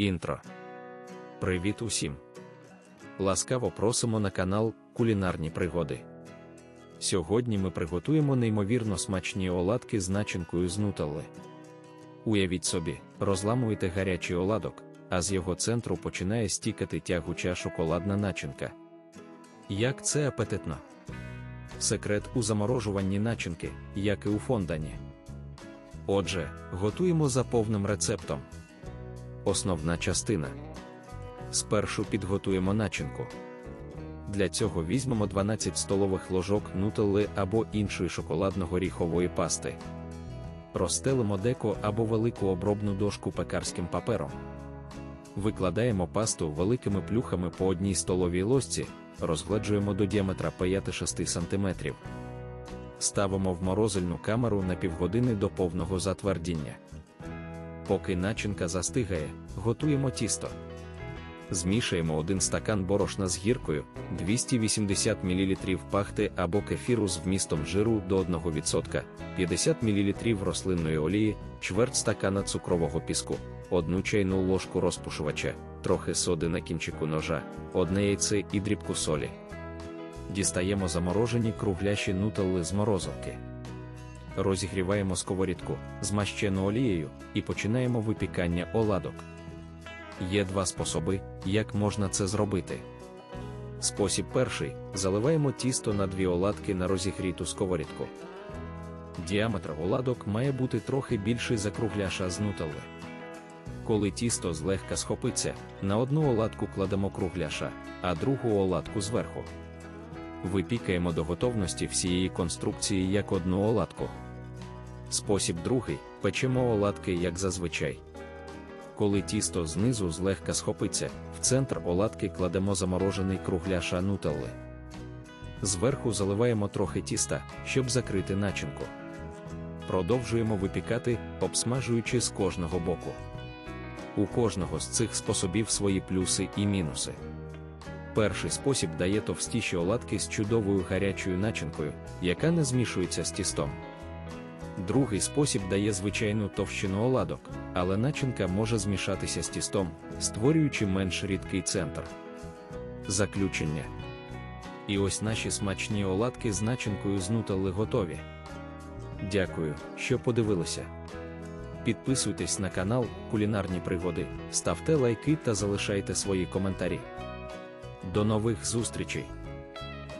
Інтро. Привіт усім! Ласкаво просимо на канал Кулінарні пригоди. Сьогодні ми приготуємо неймовірно смачні оладки з начинкою з нутелли. Уявіть собі, розламуєте гарячий оладок, а з його центру починає стікати тягуча шоколадна начинка. Як це апетитно! Секрет у заморожуванні начинки, як і у фондані. Отже, готуємо за повним рецептом. Основна частина. Спершу підготуємо начинку. Для цього візьмемо 12 столових ложок нутелли або іншої шоколадно-горіхової пасти. Розстелимо деко або велику обробну дошку пекарським папером. Викладаємо пасту великими плюхами по одній столовій ложці, розгладжуємо до діаметра 5-6 см. Ставимо в морозильну камеру на півгодини до повного затвердіння. Поки начинка застигає, готуємо тісто. Змішаємо один стакан борошна з гіркою, 280 мл пахти або кефіру з вмістом жиру до 1%, 50 мл рослинної олії, чверть стакана цукрового піску, одну чайну ложку розпушувача, трохи соди на кінчику ножа, одне яйце і дрібку солі. Дістаємо заморожені кругляші нутелли з морозилки. Розігріваємо сковорідку, змащену олією, і починаємо випікання оладок. Є два способи, як можна це зробити. Спосіб перший заливаємо тісто на дві оладки на розігріту сковорідку. Діаметр оладок має бути трохи більший за кругляша з нутелли. Коли тісто злегка схопиться, на одну оладку кладемо кругляша, а другу оладку зверху. Випікаємо до готовності всієї конструкції як одну оладку. Спосіб другий печемо оладки як зазвичай. Коли тісто знизу злегка схопиться, в центр оладки кладемо заморожений кругляша нутелли. Зверху заливаємо трохи тіста, щоб закрити начинку. Продовжуємо випікати, обсмажуючи з кожного боку. У кожного з цих способів свої плюси і мінуси. Перший спосіб дає товстіші оладки з чудовою гарячою начинкою, яка не змішується з тістом. Другий спосіб дає звичайну товщину оладок, але начинка може змішатися з тістом, створюючи менш рідкий центр. Заключення. І ось наші смачні оладки з начинкою з нутелли готові. Дякую, що подивилися. Підписуйтесь на канал Кулінарні пригоди, ставте лайки та залишайте свої коментарі. До нових зустрічей!